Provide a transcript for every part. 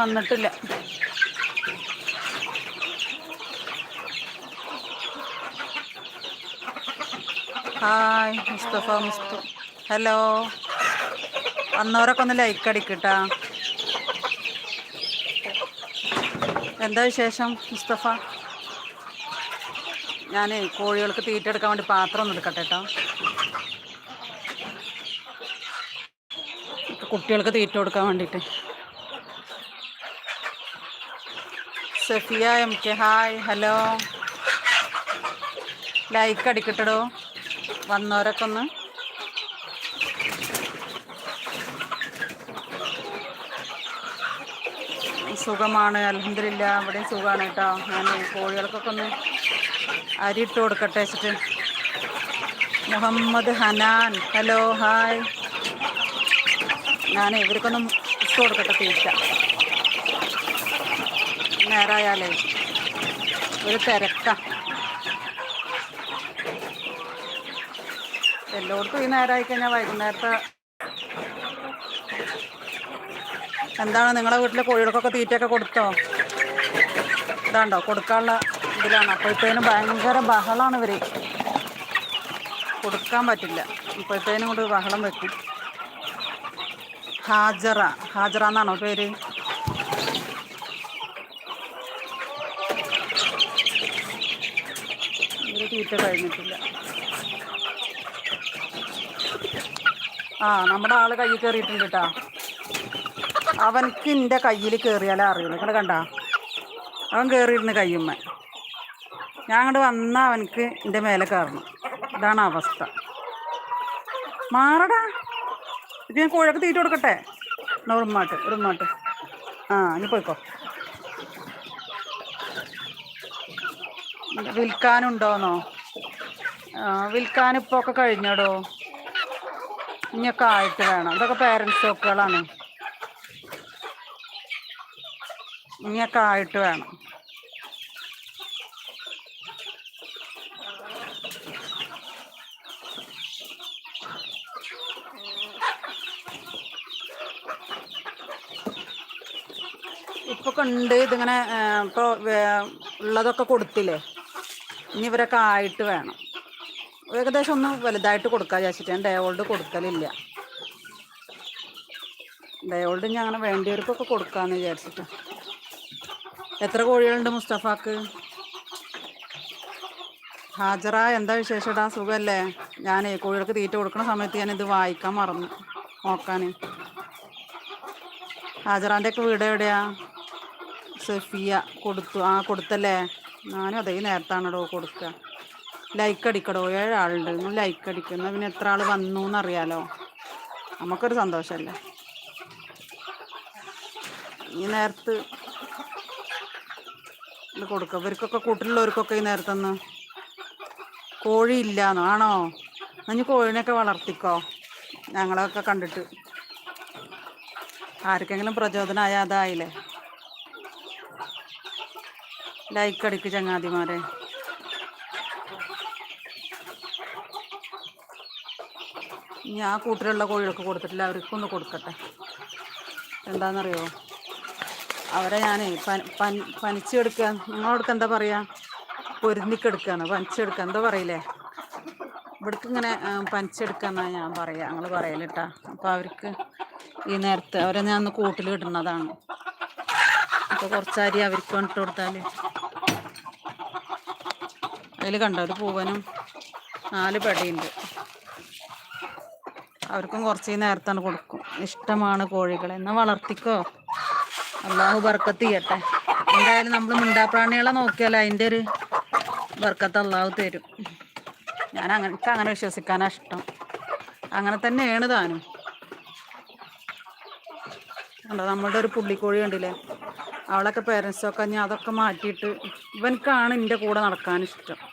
വന്നിട്ടില്ല. Hi Mustafa Mustu. Hello. വന്നവരൊക്കെ ഒന്ന് ലൈക്ക് അടിക്കട്ടാ. എന്താ വിശേഷം മുസ്തഫ? ഞാൻ കോഴികൾക്ക് തീറ്റ എടുക്കാൻ വേണ്ടി പാത്രം ഒന്ന് എടുക്കട്ടെ കേട്ടോ കുട്ടികൾക്ക് തീറ്റ കൊടുക്കാൻ വേണ്ടിയിട്ട് Safiya M K hi hello. Like അടിക്കട്ടടോ. വന്നവരൊക്കെ ഒന്ന്. സുഖമാണ് അലഹമില്ല ഇവിടെയും സുഖമാണ് കേട്ടോ. ഞാൻ കോഴികൾക്കൊക്കെ ഒന്ന് അരി ഇട്ട് കൊടുക്കട്ടെ വെച്ചിട്ട്. മുഹമ്മദ് ഹനാൻ. Hello hi. ഞാൻ ഇവർക്കൊന്നും ഇട്ട് കൊടുക്കട്ടെ തീറ്റ. നേരായാലേ ഒരു തിരക്ക. എല്ലായിടത്തും ഈ നേരമായി കഴിഞ്ഞാൽ വൈകുന്നേരത്തെ എന്താണ്? നിങ്ങളുടെ വീട്ടിലെ കോഴികൾക്കൊക്കെ തീറ്റയൊക്കെ കൊടുത്തോ? ഇതാണ്ടോ? കൊടുക്കാനുള്ള ഇതിലാണ്. അപ്പോഴത്തേനും ഭയങ്കര ബഹളമാണ് ഇവർ കൊടുക്കാൻ പറ്റില്ല. ഇപ്പോഴത്തേനും കൊണ്ട് ബഹളം വെക്കും. ഹാജറ. ഹാജറ എന്നാണോ പേര്? തീറ്റ കഴിഞ്ഞിട്ടില്ല. ആ നമ്മുടെ ആൾ കയ്യിൽ കയറിയിട്ടുണ്ട് കേട്ടോ അവനക്ക് എന്റെ കയ്യിൽ കയറിയാലേ അറിയുള്ളൂ. നിങ്ങൾ കണ്ട? അവൻ കയറിയിരുന്ന് കയ്യുമ്മ. ഞാൻ അങ്ങോട്ട് വന്നാൽ അവനക്ക് എന്റെ മേലെ കയറണം ഇതാണ് അവസ്ഥ. മാറടാ. ഇത് ഞാൻ കോഴക്ക് തീറ്റ കൊടുക്കട്ടെ? എന്നാ ഉറുമാട്ട് ഉറുമാട്ട് ആ ഇനി പോയിക്കോ. വിൽക്കാനുണ്ടോന്നോ? വിൽക്കാൻ ഒക്കെ കഴിഞ്ഞടോ. ഇനിയൊക്കെ ആയിട്ട് വേണം. ഇതൊക്കെ പേരൻസ് സ്റ്റോക്കുകളാണ് ഇനിയൊക്കെ ആയിട്ട് വേണം. ഇപ്പൊ കണ്ട് ഇതിങ്ങനെ ഇപ്പൊ ഉള്ളതൊക്കെ കൊടുത്തില്ലേ? ഇനി ഇവരൊക്കെ ആയിട്ട് വേണം. ഏകദേശം ഒന്ന് വലുതായിട്ട് കൊടുക്കാൻ വിചാരിച്ചിട്ട്. ഞാൻ ഡേവോൾഡ് കൊടുക്കലില്ല. ഡേവോൾഡ് ഞാൻ അങ്ങനെ വേണ്ടിയവർക്കൊക്കെ കൊടുക്കാമെന്ന് വിചാരിച്ചിട്ട്. എത്ര കോഴികളുണ്ട് മുസ്തഫാക്ക്? ഹാജറ എന്താ വിശേഷടാ? സുഖമല്ലേ ഞാൻ കോഴികൾക്ക് തീറ്റ കൊടുക്കുന്ന സമയത്ത് ഞാൻ ഇത് വായിക്കാൻ മറന്നു. നോക്കാൻ ഹാജറാന്റെ ഒക്കെ വീട് എവിടെയാ? സഫിയ കൊടുത്തു. ആ കൊടുത്തല്ലേ? ഞാനും അതേ നേരത്താണടോ കൊടുക്കുക ലൈക്ക് അടിക്കടോ? ഏഴാളുണ്ട്. നിങ്ങൾ ലൈക്ക് അടിക്കുന്ന. പിന്നെ എത്ര ആൾ വന്നു എന്നറിയാലോ നമുക്കൊരു സന്തോഷമല്ലേ ഈ നേരത്ത് ഇത് കൊടുക്കുക ഇവർക്കൊക്കെ കൂട്ടിലുള്ളവർക്കൊക്കെ ഈ നേരത്തൊന്ന് കോഴി ഇല്ലാന്നോ ആണോ ഇനി കോഴിനെയൊക്കെ വളർത്തിക്കോ. ഞങ്ങളൊക്കെ കണ്ടിട്ട്. ആർക്കെങ്കിലും പ്രചോദനമായ അതായില്ലേ? ലൈക്ക് അടിക്ക് ചങ്ങാതിമാരെ. ഇനി ആ കൂട്ടിലുള്ള കോഴികൾക്ക് കൊടുത്തിട്ടില്ല അവർക്കൊന്ന് കൊടുക്കട്ടെ. എന്താണെന്നറിയോ അവരെ ഞാനേ പനി പനി പനിച്ചെടുക്കുക നിങ്ങളോടൊക്കെ എന്താ പറയുക പൊരുന്നിക്കെടുക്കുകയാണ് പനിച്ചെടുക്കുക എന്താ പറയില്ലേ? ഇവിടേക്ക് ഇങ്ങനെ പനിച്ചെടുക്കാന്നാ ഞാൻ പറയുക ഞങ്ങൾ പറയലിട്ടാ. അപ്പോൾ അവർക്ക് ഈ നേരത്തെ അവരെ ഞാൻ ഒന്ന് കൂട്ടിൽ ഇടുന്നതാണ്. അപ്പോൾ കുറച്ച് അരി അവർക്ക് ഇട്ട് കൊടുത്താൽ അതിൽ കണ്ടോ ഒരു പൂവനും നാല് പടിയുണ്ട്. അവർക്കും കുറച്ച് നേരത്താണ് കൊടുക്കും. ഇഷ്ടമാണ് കോഴികളെ. എന്നാൽ വളർത്തിക്കോ. അള്ളാഹു ബർക്കത്ത് ചെയ്യട്ടെ. എന്തായാലും നമ്മൾ മിണ്ടാപ്രാണികളെ നോക്കിയാൽ അതിന്റെ ഒരു ബർക്കത്ത് അള്ളാഹു തരും. ഞാൻ അങ്ങനെ എനിക്ക് അങ്ങനെ വിശ്വസിക്കാനാ ഇഷ്ടം. അങ്ങനെ തന്നെയാണ് താനും. കണ്ടോ നമ്മളുടെ ഒരു പുള്ളിക്കോഴി കണ്ടില്ലേ? അവളൊക്കെ പേരൻസൊക്കെ ഞാൻ അതൊക്കെ മാറ്റിയിട്ട് ഇവനക്കാണ് എന്റെ കൂടെ നടക്കാൻ ഇഷ്ടം.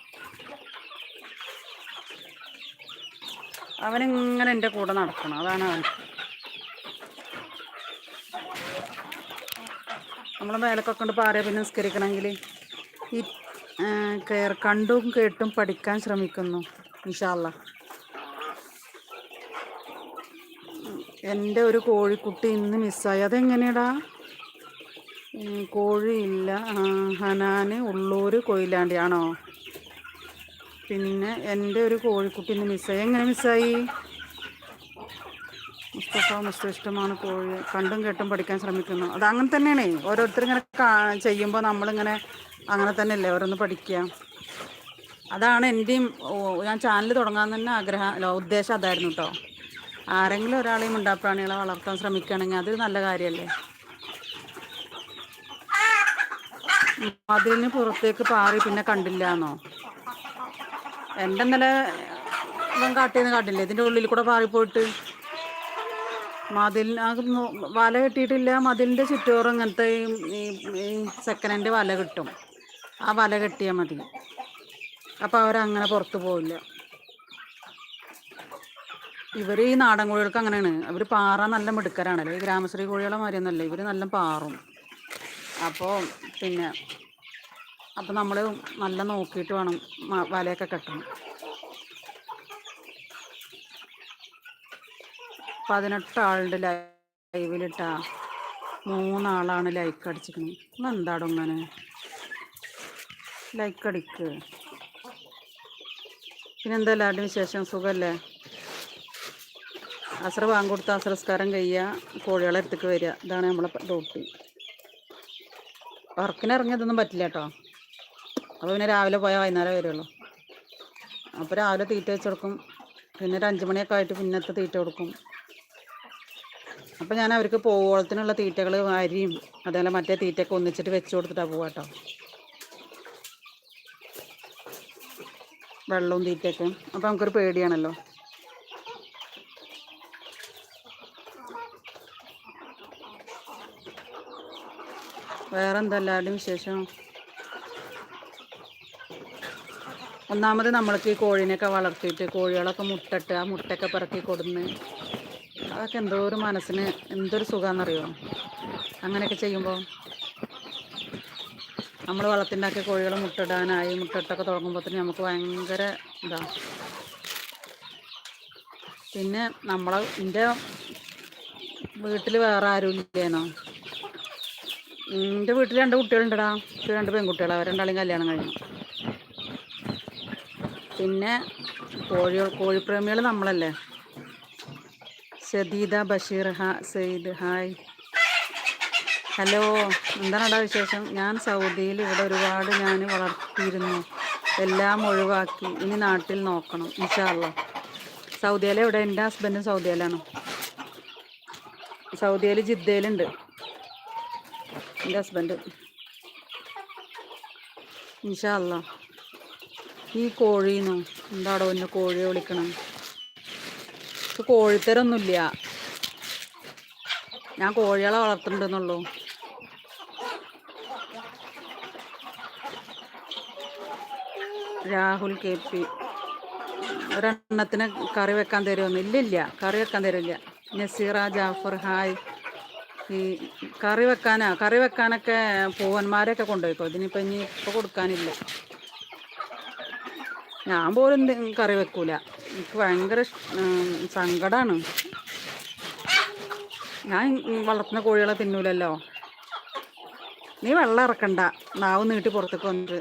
അവനിങ്ങനെ എന്റെ കൂടെ നടക്കണം. അതാണ് അവൻ. നമ്മൾ മേലക്കൊക്കെ കൊണ്ട് പാറയെ പിന്നെ നിസ്കരിക്കണമെങ്കിൽ ഈ കണ്ടും കേട്ടും പഠിക്കാൻ ശ്രമിക്കുന്നു ഇൻഷാല്ല എന്റെ ഒരു കോഴിക്കുട്ടി ഇന്ന് മിസ്സായി. അതെങ്ങനെയാടാ? കോഴിയില്ല. ഹനാന് ഉള്ളൂർ കൊയിലാണ്ടി ആണോ പിന്നെ എന്റെ ഒരു കോഴിക്കുട്ടി ഇന്ന് മിസ്സായി. എങ്ങനെ മിസ്സായി? മുസ്തഫ ഇഷ്ടമാണ് കോഴി. കണ്ടും കേട്ടും പഠിക്കാൻ ശ്രമിക്കുന്നു. അത് അങ്ങനെ തന്നെയാണ്. ഓരോരുത്തർ ഇങ്ങനെ ചെയ്യുമ്പോൾ നമ്മളിങ്ങനെ അങ്ങനെ തന്നെയല്ലേ ഓരോന്ന് പഠിക്കുക. അതാണ് എന്റെയും ഞാൻ ചാനൽ തുടങ്ങാൻ തന്നെ ആഗ്രഹം അല്ല ഉദ്ദേശം അതായിരുന്നു കേട്ടോ ആരെങ്കിലും ഒരാളെയും ഉണ്ടാപ്രാണികളെ വളർത്താൻ ശ്രമിക്കുകയാണെങ്കിൽ അതൊരു നല്ല കാര്യമല്ലേ? മതിലിന് പുറത്തേക്ക് പാറി പിന്നെ കണ്ടില്ല എന്നോ എന്റെ ഇന്നലെ ഇവൻ കാട്ടിയെന്ന് കാട്ടില്ല? ഇതിന്റെ ഉള്ളിൽ കൂടെ പാറിപ്പോയിട്ട് മതിൽ ആ വല കെട്ടിയിട്ടില്ല. മതിലിന്റെ ചുറ്റോറും ഇങ്ങനത്തെ ഈ സെക്കൻഡ് ഹാൻഡ് വല കിട്ടും. ആ വല കെട്ടിയാൽ മതി. അപ്പോൾ അവരങ്ങനെ പുറത്ത് പോവില്ല. ഇവർ ഈ നാടൻ കോഴികൾക്ക് അങ്ങനെയാണ്. അവർ പാറ നല്ല മിടുക്കരാണല്ലോ ഈ ഗ്രാമശ്രീ കോഴികളെ മാതിരിയൊന്നുമല്ല. ഇവർ നല്ല പാറും. അപ്പോൾ പിന്നെ അപ്പോൾ നമ്മൾ നല്ല നോക്കിയിട്ട് വേണം വലയൊക്കെ കെട്ടണം പതിനെട്ട് ആളുടെ ലൈവിലിട്ടാ മൂന്നാളാണ് ലൈക്ക് അടിച്ചിരിക്കുന്നത് എന്താടോ ഇങ്ങനെ? ലൈക്ക് അടിക്ക്. പിന്നെന്താ എല്ലാവരുടെ വിശേഷം? സുഖമല്ലേ അസ്ര വാങ്ങിക്കൊടുത്ത അസറസ്കാരം കഴിയുക കോഴികളെ അടുത്തേക്ക് വരിക. ഇതാണ് നമ്മളെ ഡ്യൂട്ടി. വർക്കിനിറങ്ങിയതൊന്നും പറ്റില്ല കേട്ടോ. അപ്പോൾ പിന്നെ രാവിലെ പോയാൽ വൈകുന്നേരം വരുള്ളൂ. അപ്പോൾ രാവിലെ തീറ്റ വെച്ച് കൊടുക്കും. പിന്നെ ഒരു അഞ്ച് മണിയൊക്കെ ആയിട്ട് പിന്നത്തെ തീറ്റ കൊടുക്കും. അപ്പോൾ ഞാൻ അവർക്ക് പോവോളത്തിനുള്ള തീറ്റകൾ അരിയും അതേപോലെ മറ്റേ തീറ്റയൊക്കെ ഒന്നിച്ചിട്ട് വെച്ച് കൊടുത്തിട്ടാണ് പോവാ കേട്ടോ. വെള്ളവും തീറ്റയൊക്കെ. അപ്പോൾ നമുക്കൊരു പേടിയാണല്ലോ. വേറെ എന്താ വിശേഷം? ഒന്നാമത് നമ്മൾക്ക് ഈ കോഴീനെയൊക്കെ വളർത്തിയിട്ട് കോഴികളൊക്കെ മുട്ടിട്ട് ആ മുട്ടയൊക്കെ പിറക്കി കൊടുന്ന് അതൊക്കെ എന്തോ ഒരു മനസ്സിന് എന്തൊരു സുഖമാണെന്നറിയോ അങ്ങനെയൊക്കെ ചെയ്യുമ്പോൾ നമ്മൾ വളർത്തിണ്ടാക്കിയ കോഴികൾ മുട്ടിടാനായി മുട്ടിട്ടൊക്കെ തുടങ്ങുമ്പോഴത്തേന് നമുക്ക് ഭയങ്കര ഇതാ. പിന്നെ നമ്മളെ എന്റെ വീട്ടിൽ വേറെ ആരും ഇല്ലേനോ എന്റെ വീട്ടിൽ രണ്ട് കുട്ടികളുണ്ടടാ. രണ്ട് പെൺകുട്ടികൾ അവർ രണ്ടാളും കല്യാണം കഴിഞ്ഞു. പിന്നെ കോഴി കോഴിപ്രേമികൾ നമ്മളല്ലേ? ഷദീദ ബഷീർ ഹാ സെയ്ദ് ഹായ്. ഹലോ എന്താണടാ വിശേഷം? ഞാൻ സൗദിയിൽ ഇവിടെ ഒരുപാട് ഞാൻ വളർത്തിയിരുന്നു. എല്ലാം ഒഴിവാക്കി. ഇനി നാട്ടിൽ നോക്കണം ഇൻഷാല്ല സൗദിയിലെ ഇവിടെ എന്റെ ഹസ്ബൻഡും സൗദിയിലാണ്. സൗദിയിൽ ജിദ്ദയിലുണ്ട്. എന്റെ ഹസ്ബൻഡ്. ഇൻഷാല്ല ഈ കോഴീന്ന് എന്താടോ എന്നെ കോഴിയെ വിളിക്കണം? കോഴിത്തരൊന്നുമില്ല. ഞാൻ കോഴികളെ വളർത്തുന്നുണ്ടെന്നുള്ളൂ രാഹുൽ കെ പി. ഒരെണ്ണത്തിന് കറി വെക്കാൻ തരുമെന്ന് ഇല്ലില്ല കറി വെക്കാൻ തരില്ല. നസീറ ജാഫർ ഹായ്. ഈ കറി വെക്കാനാ? കറി വെക്കാനൊക്കെ പൂവന്മാരെയൊക്കെ കൊണ്ടുപോയിക്കോ? ഇതിനിപ്പോൾ ഇനി ഇപ്പോൾ കൊടുക്കാനില്ല. ഞാൻ പോലും കറി വെക്കൂല. എനിക്ക് ഭയങ്കര സങ്കടമാണ് ഞാൻ വളർത്തുന്ന കോഴികളെ തിന്നൂലല്ലോ. നീ വെള്ളം ഇറക്കണ്ട. നാവ് നീട്ടി പുറത്തേക്ക് വന്നിട്ട്.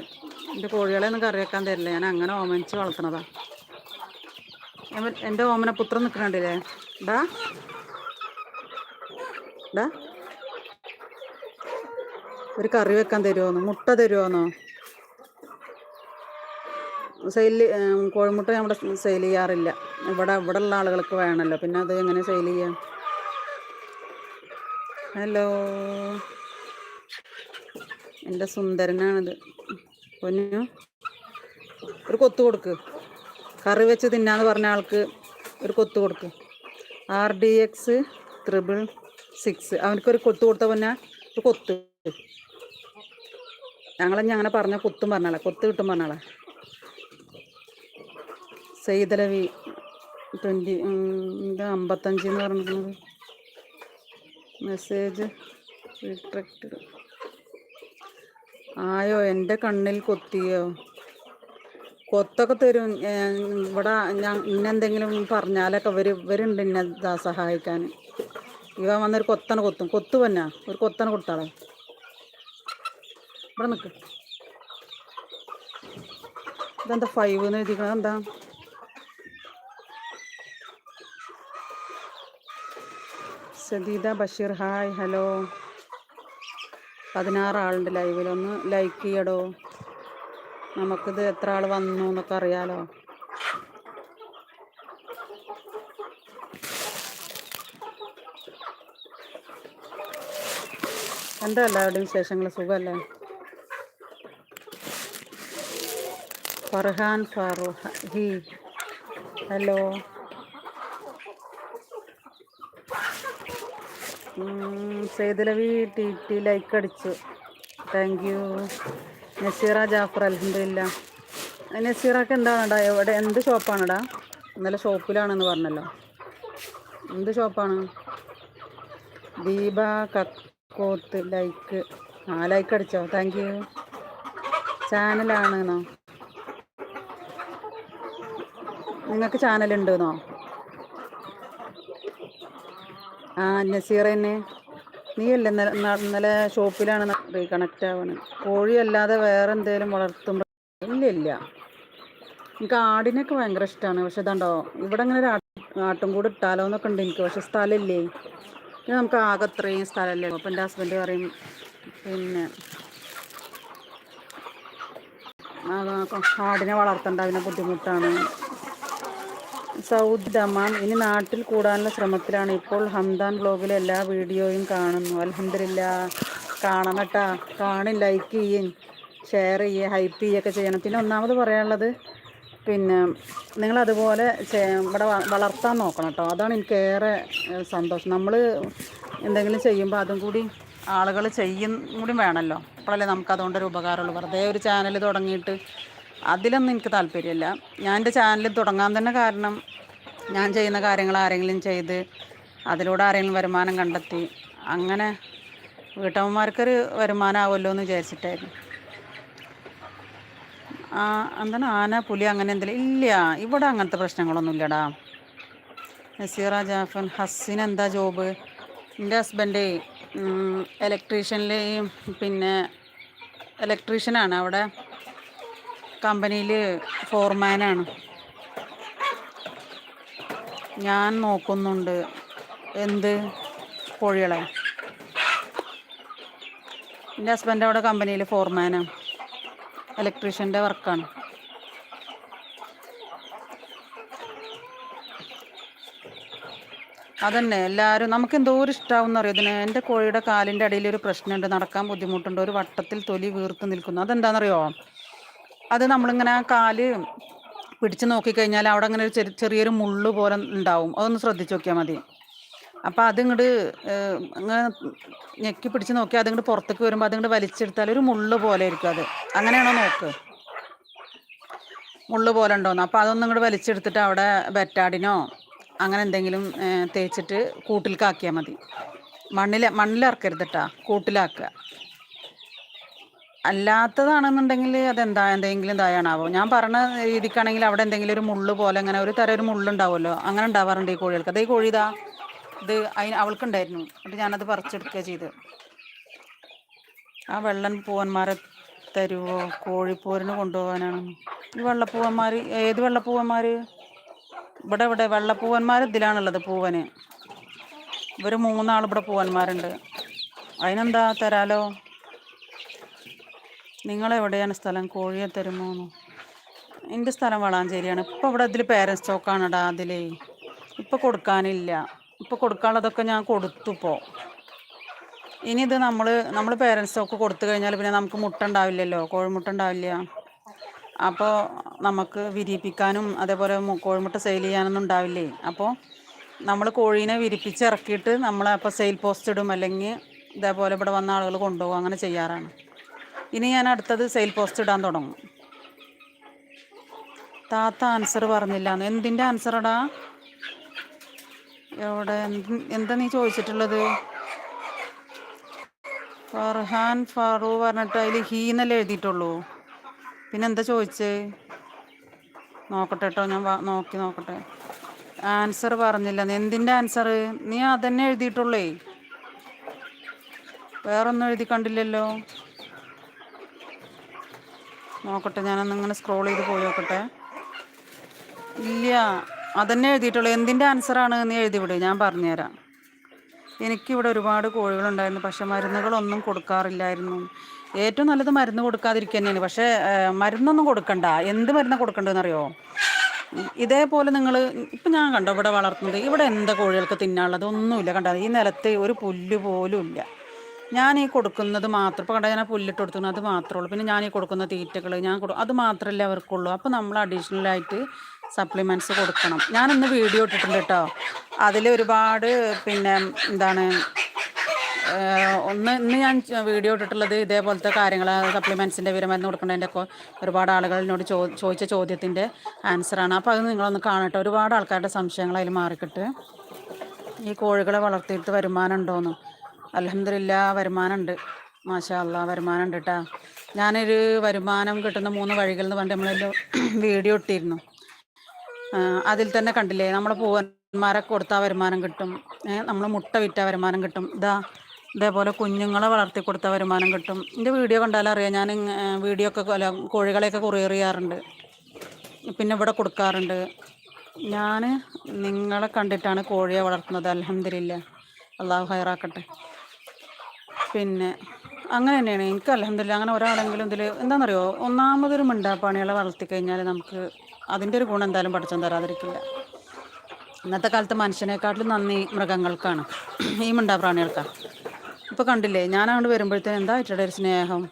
എന്റെ കോഴികളെ ഒന്നും കറി വെക്കാൻ തരില്ല. ഞാൻ അങ്ങനെ ഓമനിച്ച് വളർത്തണതാ. എന്റെ ഓമന പുത്രം നിൽക്കണുണ്ടല്ലേ ഡാ. ഡാ. ഒരു കറി വെക്കാൻ തരുമോന്ന് മുട്ട തരുമോന്നോ സെയിൽ കോഴിമുട്ട നമ്മുടെ സെയിൽ ചെയ്യാറില്ല. ഇവിടെ ഇവിടെ ഉള്ള ആളുകൾക്ക് വേണമല്ലോ പിന്നെ അത് എങ്ങനെ സെയിൽ ചെയ്യാം? ഹലോ? എന്റെ സുന്ദരനാണിത്. പൊന്നു. ഒരു കൊത്തു കൊടുക്ക്. കറി വെച്ച് തിന്നാന്ന് പറഞ്ഞ ആൾക്ക് ഒരു കൊത്തു കൊടുക്ക്. R D X triple six. അവനക്കൊരു കൊത്തു കൊടുത്ത പൊന്ന ഒരു കൊത്ത്. ഞങ്ങളെ അങ്ങനെ പറഞ്ഞ കൊത്തും പറഞ്ഞാളെ. കൊത്ത് കിട്ടും പറഞ്ഞാളെ. സെയ്തലവി ട്വന്റി അമ്പത്തഞ്ച് എന്ന് പറഞ്ഞിരിക്കുന്നത്. മെസ്സേജ് ആയോ എന്റെ കണ്ണിൽ കൊത്തിയോ? കൊത്തൊക്കെ തരും. ഇവിടെ ഞാൻ ഇന്നെന്തെങ്കിലും പറഞ്ഞാലൊക്കെ ഇവർ ഇവരുണ്ട് എന്നെ സഹായിക്കാൻ. ഇവ വന്നൊരു കൊത്തണ കൊത്തും. കൊത്തു തന്നെ ഒരു കൊത്തനെ കൊടുത്താളെ? ഇവിടെ നിൽക്ക് ഇതെന്താ ഫൈവ് എന്ന് എഴുതിക്കണത് എന്താ? Sadeeda Basheer hi hello. പതിനാറ് ആളുണ്ട് ലൈവിൽ. ഒന്ന് ലൈക്ക് ചെയ്യടോ. നമുക്കിത് എത്ര ആൾ വന്നു എന്നൊക്കെ അറിയാലോ. എന്താ എല്ലാവരുടെയും വിശേഷങ്ങൾ സുഖമല്ലേ Farhan Farooq. Hi. Hello. Saidalavi T T like അടിച്ചു. താങ്ക് യു നസീറ ജാഫർ അലഹമില്ല നസീറക്ക് എന്താണെടാ? എവിടെ എന്ത് ഷോപ്പാണെടാ ഇന്നലെ ഷോപ്പിലാണെന്ന് പറഞ്ഞല്ലോ. എന്ത് ഷോപ്പാണ് ദീപ കക്കോത്ത് ലൈക്ക് ആ ലൈക്ക് അടിച്ചോ. താങ്ക് യു ചാനലാണെന്നോ നിങ്ങൾക്ക് ചാനൽ ഉണ്ടെന്നോ ആ നസീർ തന്നെ നീയല്ലേ ഇന്നലെ ഇന്ന- ഇന്നലെ ഷോപ്പിലാണ് റീകണക്റ്റ് ആവണത് കോഴി അല്ലാതെ വേറെ എന്തേലും വളർത്തും ഇല്ല ഇല്ല എനിക്ക് ആടിനൊക്കെ ഭയങ്കര ഇഷ്ടമാണ് പക്ഷെ ഇതുണ്ടോ ഇവിടെ അങ്ങനെ ഒരു ആട്ട് കൂടെ ഇട്ടാലോ എന്നൊക്കെ ഉണ്ട് എനിക്ക്. പക്ഷെ സ്ഥലമില്ലേ? പിന്നെ നമുക്ക് ആകെ അത്രയും സ്ഥലമല്ലേ അപ്പം എന്റെ ഹസ്ബൻഡ് പറയും പിന്നെ ആടിനെ വളർത്തണ്ട അതിനെ ബുദ്ധിമുട്ടാണ്. സൗദ് ദമാം ഇനി നാട്ടിൽ കൂടാനുള്ള ശ്രമത്തിലാണ്. ഇപ്പോൾ ഹംദാൻ ബ്ലോഗിലെ എല്ലാ വീഡിയോയും കാണുന്നു. അലഹമില്ല കാണണം കേട്ടാ കാണും ലൈക്ക് ചെയ്യും ഷെയർ ചെയ്യുക ഹൈപ്പ് ചെയ്യുകയൊക്കെ ചെയ്യണം. പിന്നെ ഒന്നാമത് പറയാനുള്ളത് പിന്നെ നിങ്ങൾ അതുപോലെ ഇവിടെ വളർത്താൻ നോക്കണം കേട്ടോ അതാണ് എനിക്ക് ഏറെ സന്തോഷം. നമ്മൾ എന്തെങ്കിലും ചെയ്യുമ്പോൾ അതും കൂടി ആളുകൾ ചെയ്യും കൂടി വേണമല്ലോ അപ്പോഴല്ലേ നമുക്ക് അതുകൊണ്ടൊരു ഉപകാരമുള്ളൂ. വെറുതെ ഒരു ചാനൽ തുടങ്ങിയിട്ട് അതിലൊന്നും എനിക്ക് താല്പര്യമില്ല. ഞാൻ എന്റെ ചാനൽ തുടങ്ങാൻ തന്നെ കാരണം ഞാൻ ചെയ്യുന്ന കാര്യങ്ങൾ ആരെങ്കിലും ചെയ്ത് അതിലൂടെ ആരെങ്കിലും വരുമാനം കണ്ടെത്തി അങ്ങനെ വീട്ടമ്മമാർക്കൊരു വരുമാനമാവുമല്ലോ എന്ന് വിചാരിച്ചിട്ടായിരുന്നു. ആ എന്താണ് ആന പുലി അങ്ങനെ എന്തെങ്കിലും? ഇല്ല ഇവിടെ അങ്ങനത്തെ പ്രശ്നങ്ങളൊന്നും ഇല്ലടാ നസീറ ജാഫൻ ഹസ്സിന് എന്താ ജോബ്? എന്റെ ഹസ്ബൻഡ് ഇലക്ട്രീഷ്യനിൽ പിന്നെ ഇലക്ട്രീഷ്യനാണ് അവിടെ. കമ്പനിയിൽ ഫോർമാനാണ്. ഞാൻ നോക്കുന്നുണ്ട് എന്ത് കോഴികളെ. എന്റെ ഹസ്ബൻഡ് അവിടെ കമ്പനിയിൽ ഫോർമാനാണ് ഇലക്ട്രീഷ്യന്റെ വർക്കാണ്. അതന്നെ എല്ലാവരും നമുക്ക് എന്തോ ഒരു ഇഷ്ടാവുന്ന അറിയാം? ഇതിന് എന്റെ കോഴിയുടെ കാലിന്റെ അടിയിൽ ഒരു പ്രശ്നമുണ്ട് നടക്കാൻ ബുദ്ധിമുട്ടുണ്ട് ഒരു വട്ടത്തിൽ തൊലി വീർത്ത് നിൽക്കുന്നു. അതെന്താണെന്നറിയോ അത് നമ്മളിങ്ങനെ കാൽ പിടിച്ച് നോക്കിക്കഴിഞ്ഞാൽ അവിടെ അങ്ങനെ ഒരു ചെറിയ ചെറിയൊരു മുള്ളു പോലെ ഉണ്ടാവും. അതൊന്ന് ശ്രദ്ധിച്ച് നോക്കിയാൽ മതി. അപ്പോൾ അതിങ്ങോട്ട് അങ്ങനെ ഞെക്കി പിടിച്ച് നോക്കിയാൽ അതിങ്ങോട്ട് പുറത്തേക്ക് വരുമ്പോൾ അതിങ്ങോട്ട് വലിച്ചെടുത്താൽ ഒരു മുള്ള് പോലെ ആയിരിക്കും അത്. അങ്ങനെയാണോ നോക്ക്? മുള്ളു പോലെ ഉണ്ടോന്ന്. അപ്പോൾ അതൊന്നും ഇങ്ങോട്ട് വലിച്ചെടുത്തിട്ട് അവിടെ ബെറ്റാഡിനോ അങ്ങനെ എന്തെങ്കിലും തേച്ചിട്ട് തേച്ചിട്ട് കൂട്ടിൽക്കാക്കിയാൽ മതി. മണ്ണിൽ മണ്ണിലിറക്കരുത് കേട്ടാ കൂട്ടിലാക്കുക. അല്ലാത്തതാണെന്നുണ്ടെങ്കിൽ അതെന്താ? എന്തെങ്കിലും ഇതായാണാവോ ഞാൻ പറഞ്ഞ രീതിക്കാണെങ്കിൽ അവിടെ എന്തെങ്കിലും ഒരു മുള്ളു പോലെ അങ്ങനെ ഒരു തരം ഒരു മുള്ളുണ്ടാവുമല്ലോ. അങ്ങനെ ഉണ്ടാവാറുണ്ട് ഈ കോഴികൾക്ക്. അതേ കോഴി ഇതാ. ഇത് അതിന് അവൾക്കുണ്ടായിരുന്നു. എന്നിട്ട് ഞാനത് പറിച്ചെടുക്കുക ചെയ്ത് ആ വെള്ളൻ പൂവന്മാരെ തരുവോ? കോഴിപ്പോരിന് കൊണ്ടുപോകാനാണ്. ഈ വെള്ളപ്പൂവന്മാർ ഏത് വെള്ളപ്പൂവന്മാർ ഇവിടെ ഇവിടെ വെള്ളപ്പൂവന്മാർ ഇതിലാണുള്ളത് പൂവന്. ഇവർ മൂന്നാൾ ഇവിടെ പൂവന്മാരുണ്ട്. അതിനെന്താ തരാലോ? നിങ്ങളെവിടെയാണ് സ്ഥലം? കോഴിയെ തരുമോന്നു എന്റെ സ്ഥലം വളാഞ്ചേരിയാണ്. ഇപ്പോൾ ഇവിടെ ഇതിൽ പേരൻസ് സ്റ്റോക്കാണെടാ അതിലേ. ഇപ്പോൾ കൊടുക്കാനില്ല. ഇപ്പോൾ കൊടുക്കാനുള്ളതൊക്കെ ഞാൻ കൊടുത്തു പോ ഇനി ഇത് നമ്മൾ നമ്മൾ പേരൻസ് സ്റ്റോക്ക് കൊടുത്തു കഴിഞ്ഞാൽ പിന്നെ നമുക്ക് മുട്ട ഉണ്ടാവില്ലല്ലോ. കോഴിമുട്ട ഉണ്ടാവില്ല. അപ്പോൾ നമുക്ക് വിരിയിപ്പിക്കാനും അതേപോലെ കോഴിമുട്ട സെയിൽ ചെയ്യാനൊന്നും ഉണ്ടാവില്ലേ? അപ്പോൾ നമ്മൾ കോഴീനെ വിരിപ്പിച്ച് ഇറക്കിയിട്ട് നമ്മൾ അപ്പോൾ സെയിൽ പോസ്റ്റ് ഇടും. അല്ലെങ്കിൽ ഇതേപോലെ ഇവിടെ വന്ന ആളുകൾ കൊണ്ടുപോകും. അങ്ങനെ ചെയ്യാറാണ്. ഇനി ഞാൻ അടുത്തത് സെയിൽ പോസ്റ്റ് ഇടാൻ തുടങ്ങും. താത്ത ആൻസർ പറഞ്ഞില്ല എന്തിന്റെ ആൻസറടാ എവിടെ? എന്ത്- നീ ചോദിച്ചിട്ടുള്ളത്? ഫർഹാൻ ഫാറു പറഞ്ഞിട്ട് അതിൽ ഹീ എന്നല്ലേ എഴുതിയിട്ടുള്ളൂ. പിന്നെ എന്താ ചോദിച്ചേ? നോക്കട്ടെ കേട്ടോ ഞാൻ നോക്കി നോക്കട്ടെ. ആൻസർ പറഞ്ഞില്ല എന്തിന്റെ ആൻസർ നീ അതന്നെ എഴുതിയിട്ടുള്ളേ. വേറൊന്നും എഴുതി കണ്ടില്ലല്ലോ. നോക്കട്ടെ ഞാനൊന്ന് ഇങ്ങനെ സ്ക്രോൾ ചെയ്ത് പോയി നോക്കട്ടെ. ഇല്ല അതന്നെ എഴുതിയിട്ടുള്ളൂ. എന്തിന്റെ ആൻസറാണ് എന്ന് എഴുതി വിട് ഞാൻ പറഞ്ഞുതരാം. എനിക്കിവിടെ ഒരുപാട് കോഴികളുണ്ടായിരുന്നു പക്ഷെ മരുന്നുകളൊന്നും കൊടുക്കാറില്ലായിരുന്നു. ഏറ്റവും നല്ലത് മരുന്ന് കൊടുക്കാതിരിക്കുക തന്നെയാണ്. പക്ഷേ മരുന്നൊന്നും കൊടുക്കണ്ട. എന്ത് മരുന്ന് കൊടുക്കണ്ടെന്നറിയോ ഇതേപോലെ നിങ്ങൾ ഇപ്പം ഞാൻ കണ്ടോ ഇവിടെ വളർത്തുന്നത്? ഇവിടെ എന്താ കോഴികൾക്ക് തിന്നാനുള്ളത്? ഒന്നുമില്ല. കണ്ടോ ഈ നിലത്ത് ഒരു പുല്ല് പോലും ഇല്ല. ഞാൻ ഈ കൊടുക്കുന്നത് മാത്രം. ഇപ്പോൾ കണ്ട ഞാൻ പുല്ലിട്ട് കൊടുത്തു അത് മാത്രമേ ഉള്ളൂ. പിന്നെ ഞാൻ ഈ കൊടുക്കുന്ന തീറ്റകൾ ഞാൻ കൊടുക്കും അത് മാത്രമല്ലേ അവർക്കുള്ളൂ. അപ്പോൾ നമ്മൾ അഡീഷണലായിട്ട് സപ്ലിമെന്റ്സ് കൊടുക്കണം. ഞാനിന്ന് വീഡിയോ ഇട്ടിട്ടുണ്ട് കേട്ടോ അതിൽ ഒരുപാട് പിന്നെ എന്താണ് ഒന്ന് ഇന്ന് ഞാൻ വീഡിയോ ഇട്ടിട്ടുള്ളത് ഇതേപോലത്തെ കാര്യങ്ങൾ സപ്ലിമെന്റ്സിന്റെ വിരമരുന്ന് കൊടുക്കേണ്ടതിന്റെ ഒക്കെ ഒരുപാട് ആളുകൾ എന്നോട് ചോ ചോദിച്ച ചോദ്യത്തിന്റെ ആൻസറാണ് അപ്പോൾ അത് നിങ്ങളൊന്ന് കാണട്ടെ. ഒരുപാട് ആൾക്കാരുടെ സംശയങ്ങൾ അതിൽ മാറിക്കിട്ട്. ഈ കോഴികളെ വളർത്തിയിട്ട് വരുമാനം ഉണ്ടോയെന്ന് അലഹമില്ല വരുമാനമുണ്ട് മാഷാ വരുമാനം വരുമാനമുണ്ട് കേട്ടോ ഞാനൊരു വരുമാനം കിട്ടുന്ന മൂന്ന് വഴികൾ എന്ന് പറഞ്ഞിട്ട് നമ്മളൊരു വീഡിയോ ഇട്ടിരുന്നു. അതിൽ തന്നെ കണ്ടില്ലേ? നമ്മളെ പൂവന്മാരെ കൊടുത്താൽ വരുമാനം കിട്ടും. നമ്മൾ മുട്ട വിറ്റാൽ വരുമാനം കിട്ടും. ഇതാ ഇതേപോലെ കുഞ്ഞുങ്ങളെ വളർത്തി കൊടുത്താൽ വരുമാനം കിട്ടും. എന്റെ വീഡിയോ കണ്ടാലും അറിയാം? ഞാൻ വീഡിയോ ഒക്കെ കോഴികളെയൊക്കെ കൊറിയർ ചെയ്യാറുണ്ട്. പിന്നെ ഇവിടെ കൊടുക്കാറുണ്ട്. ഞാൻ നിങ്ങളെ കണ്ടിട്ടാണ് കോഴിയെ വളർത്തുന്നത്. അലഹമില്ല അള്ളാഹു ഹൈറാക്കട്ടെ. പിന്നെ അങ്ങനെ തന്നെയാണ് എനിക്ക് അലഹമില്ല അങ്ങനെ ഒരാളെങ്കിലും ഇതിൽ എന്താണെന്നറിയോ ഒന്നാമതൊരു മിണ്ടാപ്പാണികളെ വളർത്തി കഴിഞ്ഞാൽ നമുക്ക് അതിന്റെ ഒരു ഗുണം എന്തായാലും പഠിച്ചം തരാതിരിക്കില്ല. ഇന്നത്തെ കാലത്ത് മനുഷ്യനെക്കാട്ടിലും നന്ദി മൃഗങ്ങൾക്കാണ്. ഈ മിണ്ടാപ്രാണികൾക്കാണ്. ഇപ്പോൾ കണ്ടില്ലേ ഞാൻ അങ്ങോട്ട് വരുമ്പോഴത്തേന് എന്താ ഒരു സ്നേഹം?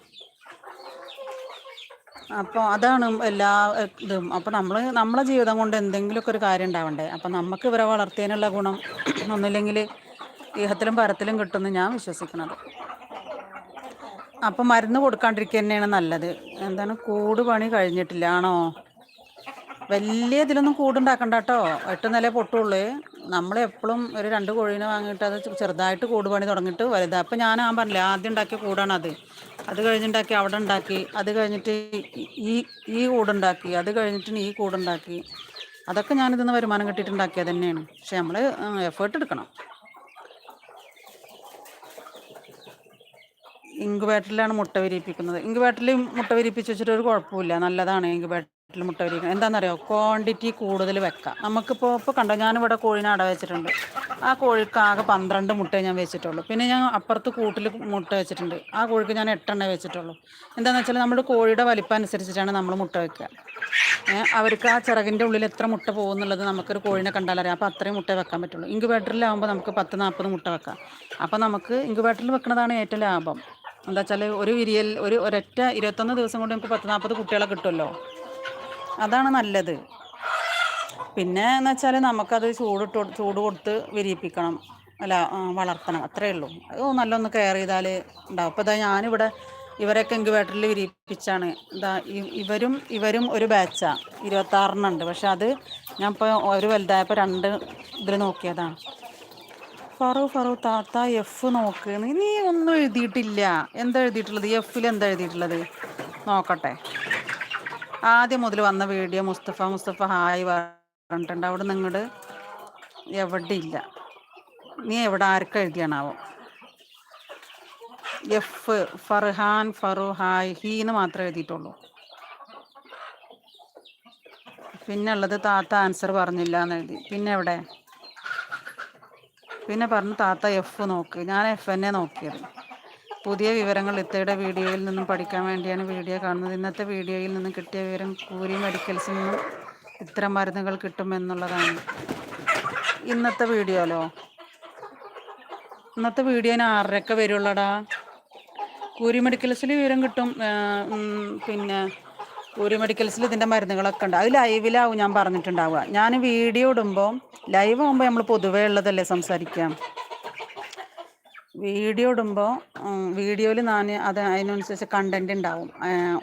അപ്പോൾ അതാണ് എല്ലാ ഇതും. അപ്പോൾ നമ്മൾ നമ്മളെ ജീവിതം കൊണ്ട് എന്തെങ്കിലുമൊക്കെ ഒരു കാര്യം ഉണ്ടാവണ്ടേ? അപ്പോൾ നമുക്ക് ഇവരെ വളർത്തിയതിനുള്ള ഗുണം ഒന്നുമില്ലെങ്കിൽ ഈഹത്തിലും പരത്തിലും കിട്ടുമെന്ന് ഞാൻ വിശ്വസിക്കുന്നത് അപ്പം മരുന്ന് കൊടുക്കാണ്ടിരിക്കുക തന്നെയാണ് നല്ലത്. എന്താണ് കൂട് പണി കഴിഞ്ഞിട്ടില്ല ആണോ? വലിയ ഇതിലൊന്നും കൂടുണ്ടാക്കണ്ട കേട്ടോ എട്ട് നില പൊട്ടുള്ളൂ. നമ്മൾ എപ്പോഴും ഒരു രണ്ട് കോഴീനെ വാങ്ങിയിട്ട് അത് ചെറുതായിട്ട് കൂട് പണി തുടങ്ങിയിട്ട് വലുത്. അപ്പം ഞാൻ ആ പറഞ്ഞില്ല ആദ്യം ഉണ്ടാക്കിയ കൂടാണ് അത്. അത് കഴിഞ്ഞുണ്ടാക്കി അവിടെ ഉണ്ടാക്കി. അത് കഴിഞ്ഞിട്ട് ഈ ഈ കൂടുണ്ടാക്കി. അത് കഴിഞ്ഞിട്ട് ഈ കൂടുണ്ടാക്കി. അതൊക്കെ ഞാനിതിന്ന് വരുമാനം കിട്ടിയിട്ടുണ്ടാക്കിയത് തന്നെയാണ്. പക്ഷെ നമ്മൾ എഫേർട്ട് എടുക്കണം. ഇങ്കുബേറ്ററിലാണ് മുട്ട വിരിയിപ്പിക്കുന്നത്. ഇങ്കുബേറ്ററിൽ മുട്ട വിരിയിപ്പിച്ച് വെച്ചിട്ട് ഒരു കുഴപ്പമില്ല. നല്ലതാണ് ഇങ്കുബേറ്ററിൽ മുട്ട വിരിയിക്കുന്നത് എന്താണെന്നറിയോ ക്വാണ്ടിറ്റി കൂടുതൽ വെക്കാം. നമുക്കിപ്പോൾ ഇപ്പോൾ കണ്ടോ? ഞാനിവിടെ കോഴീനെ അട വെച്ചിട്ടുണ്ട്. ആ കോഴിക്ക് ആകെ പന്ത്രണ്ട് മുട്ടയെ ഞാൻ വെച്ചിട്ടുള്ളൂ. പിന്നെ ഞാൻ അപ്പുറത്ത് കൂട്ടിൽ മുട്ട വെച്ചിട്ടുണ്ട്. ആ കോഴിക്ക് ഞാൻ എട്ടെണ്ണേ വെച്ചിട്ടുള്ളൂ. എന്താണെന്ന് വെച്ചാൽ നമ്മുടെ കോഴിയുടെ വലിപ്പം അനുസരിച്ചിട്ടാണ് നമ്മൾ മുട്ട വെക്കുക അവർക്ക് ആ ചിറകിന്റെ ഉള്ളിൽ എത്ര മുട്ട പോകുന്നുള്ളത് നമുക്കൊരു കോഴിനെ കണ്ടാലറിയാം അപ്പോൾ അത്രയും മുട്ട വെക്കാൻ പറ്റുള്ളൂ. ഇങ്കുബാറ്ററിലാകുമ്പോൾ നമുക്ക് പത്ത് നാൽപ്പത് മുട്ട വെക്കാം. അപ്പോൾ നമുക്ക് ഇങ്കുബാറ്ററിൽ വെക്കുന്നതാണ് ഏറ്റവും ലാഭം. എന്താ വെച്ചാൽ ഒരു വിരിയൽ ഒരു ഒരൊറ്റ ഇരുപത്തൊന്ന് ദിവസം കൊണ്ട് നമുക്ക് പത്ത് നാൽപ്പത് കുട്ടികളെ കിട്ടുമല്ലോ. അതാണ് നല്ലത്. പിന്നെ എന്ന് വെച്ചാൽ നമുക്കത് ചൂടിട്ട് ചൂട് കൊടുത്ത് വിരിയിപ്പിക്കണം. അല്ല വളർത്തണം. അത്രേ ഉള്ളൂ. അത് നല്ലൊന്ന് കെയർ ചെയ്താൽ ഉണ്ടാവും. അപ്പോൾ ഇതാ ഞാനിവിടെ ഇവരൊക്കെ ഇൻക്യുബേറ്ററിൽ വിരിയിപ്പിച്ചാണ്. ഇതാ ഇവരും ഇവരും ഒരു ബാച്ചാണ് ഇരുപത്താറെണ്ണം ഉണ്ട്. പക്ഷെ അത് ഞാൻ ഇപ്പോൾ ഒരു വലുതായപ്പോൾ രണ്ട് ഇതിൽ നോക്കിയതാണ് ഫറു ഫറു താത്ത എഫ് നോക്ക്. നീ ഒന്നും എഴുതിയിട്ടില്ല. എന്താ എഴുതിയിട്ടുള്ളത്? എഫിൽ എന്താ എഴുതിയിട്ടുള്ളത്? നോക്കട്ടെ. ആദ്യം മുതൽ വന്ന വീഡിയോ മുസ്തഫ മുസ്തഫ ഹായ് പറഞ്ഞിട്ടുണ്ട്. അവിടെ നിങ്ങട് എവിടെ ഇല്ല നീ എവിടെ ആർക്കും എഴുതിയാണാവോ? എഫ് ഫർഹാൻ ഫറു ഹായ് ഹീന്ന് മാത്രമേ എഴുതിയിട്ടുള്ളൂ. പിന്നെ ഉള്ളത് താത്ത ആൻസർ പറഞ്ഞില്ല എന്ന് എഴുതി. പിന്നെ എവിടെ? പിന്നെ പറഞ്ഞു താത്ത എഫ് നോക്ക്. ഞാൻ എഫ് എന്നെ നോക്കിയത്. പുതിയ വിവരങ്ങൾ ഇത്തയുടെ വീഡിയോയിൽ നിന്നും പഠിക്കാൻ വേണ്ടിയാണ് വീഡിയോ കാണുന്നത്. ഇന്നത്തെ വീഡിയോയിൽ നിന്നും കിട്ടിയ വിവരം കൂരി മെഡിക്കൽസിൽ നിന്നും ഇത്തരം മരുന്നുകൾ കിട്ടുമെന്നുള്ളതാണ് ഇന്നത്തെ വീഡിയോയിലോ ഇന്നത്തെ വീഡിയോന് ആറരയൊക്കെ വരുള്ളടാ. കൂരി മെഡിക്കൽസിൽ വിവരം കിട്ടും പിന്നെ കൂരി മെഡിക്കൽസിൽ ഇതിന്റെ മരുന്നുകളൊക്കെ ഉണ്ട്. അത് ലൈവിലാവും ഞാൻ പറഞ്ഞിട്ടുണ്ടാവുക. ഞാൻ വീഡിയോ ഇടുമ്പോൾ ലൈവ് ആകുമ്പോൾ നമ്മൾ പൊതുവേ ഉള്ളതല്ലേ സംസാരിക്കാം വീഡിയോ ഇടുമ്പോൾ വീഡിയോയിൽ ഞാൻ അത് അതിനനുസരിച്ച് കണ്ടന്റ് ഉണ്ടാവും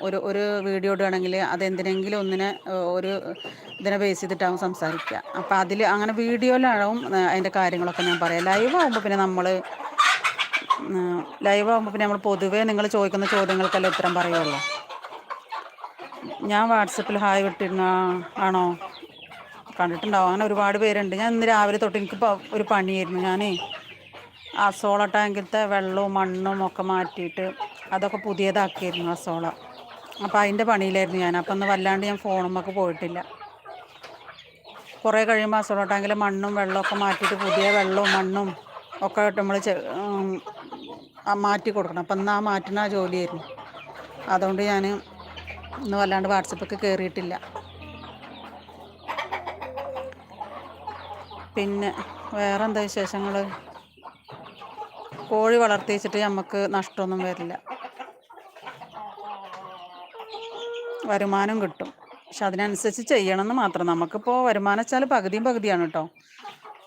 ഒരു ഒരു വീഡിയോ ഇടുകയാണെങ്കിൽ അത് എന്തിനെങ്കിലും ഒന്നിനെ ഒരു ഇതിനെ ബേസ് ചെയ്തിട്ടാവും സംസാരിക്കുക. അപ്പോൾ അതിൽ അങ്ങനെ വീഡിയോയിലാവും അതിന്റെ കാര്യങ്ങളൊക്കെ ഞാൻ പറയാം. ലൈവ് ആകുമ്പോൾ പിന്നെ നമ്മൾ ലൈവ് ആകുമ്പോൾ പിന്നെ നമ്മൾ പൊതുവേ നിങ്ങൾ ചോദിക്കുന്ന ചോദ്യങ്ങൾക്കല്ലേ ഉത്തരം പറയുള്ളൂ. ഞാൻ വാട്സപ്പിൽ ഹായ് വിട്ടിരുന്ന ആണോ? കണ്ടിട്ടുണ്ടാവും. അങ്ങനെ ഒരുപാട് പേരുണ്ട്. ഞാൻ ഇന്ന് രാവിലെ തൊട്ട് എനിക്ക് ഒരു പണിയായിരുന്നു. ഞാനേ ആ സോള ടാങ്കിലത്തെ വെള്ളവും മണ്ണും ഒക്കെ മാറ്റിയിട്ട് അതൊക്കെ പുതിയതാക്കിയിരുന്നു ആ സോള അപ്പോൾ അതിന്റെ പണിയിലായിരുന്നു ഞാൻ. അപ്പം ഒന്ന് വല്ലാണ്ട് ഞാൻ ഫോണുമ്മൊക്കെ പോയിട്ടില്ല. കുറേ കഴിയുമ്പോൾ ആ സോള ടാങ്കിലെ മണ്ണും വെള്ളമൊക്കെ മാറ്റിയിട്ട് പുതിയ വെള്ളവും മണ്ണും ഒക്കെ നമ്മൾ മാറ്റി കൊടുക്കണം. അപ്പം എന്നാൽ മാറ്റുന്ന ജോലിയായിരുന്നു. അതുകൊണ്ട് ഞാൻ ഇന്ന് വല്ലാണ്ട് വാട്സപ്പൊക്കെ കയറിയിട്ടില്ല പിന്നെ വേറെ എന്താ വിശേഷങ്ങൾ കോഴി വളർത്തി വെച്ചിട്ട് നമുക്ക് നഷ്ടമൊന്നും വരില്ല. വരുമാനം കിട്ടും. പക്ഷെ അതിനനുസരിച്ച് ചെയ്യണമെന്ന് മാത്രം. നമുക്കിപ്പോൾ വരുമാനം വെച്ചാൽ പകുതിയും പകുതിയാണ് കേട്ടോ.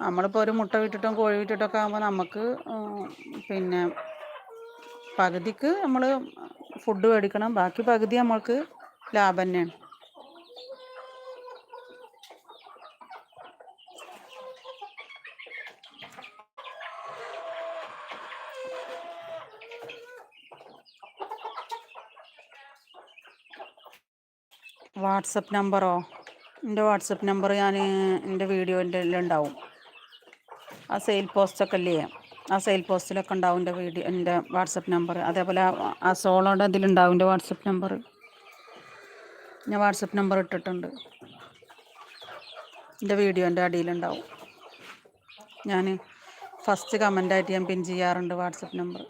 നമ്മളിപ്പോൾ ഒരു മുട്ട വിട്ടിട്ടും കോഴി വിട്ടിട്ടൊക്കെ ആകുമ്പോൾ നമുക്ക് പിന്നെ പകുതിക്ക് നമ്മൾ ഫുഡ് മേടിക്കണം. ബാക്കി പകുതി നമ്മൾക്ക് ലാഭം തന്നെയാണ് വാട്സപ്പ് നമ്പറോ? എന്റെ വാട്സപ്പ് നമ്പർ ഞാൻ എന്റെ വീഡിയോന്റെ ഉണ്ടാവും ആ സെയിൽ പോസ്റ്റൊക്കെ അല്ലേ ആ സെയിൽ പോസ്റ്റിലൊക്കെ ഉണ്ടാവും എന്റെ വീഡിയോ എന്റെ വാട്സപ്പ് നമ്പർ അതേപോലെ ആ- സോളോയുടെ ഇതിലുണ്ടാവും എന്റെ വാട്സപ്പ് നമ്പർ ഞാൻ വാട്സപ്പ് നമ്പർ ഇട്ടിട്ടുണ്ട്. എന്റെ വീഡിയോന്റെ അടിയിലുണ്ടാവും. ഞാൻ ഫസ്റ്റ് കമന്റായിട്ട് ഞാൻ പിൻ ചെയ്യാറുണ്ട് വാട്സപ്പ് നമ്പർ.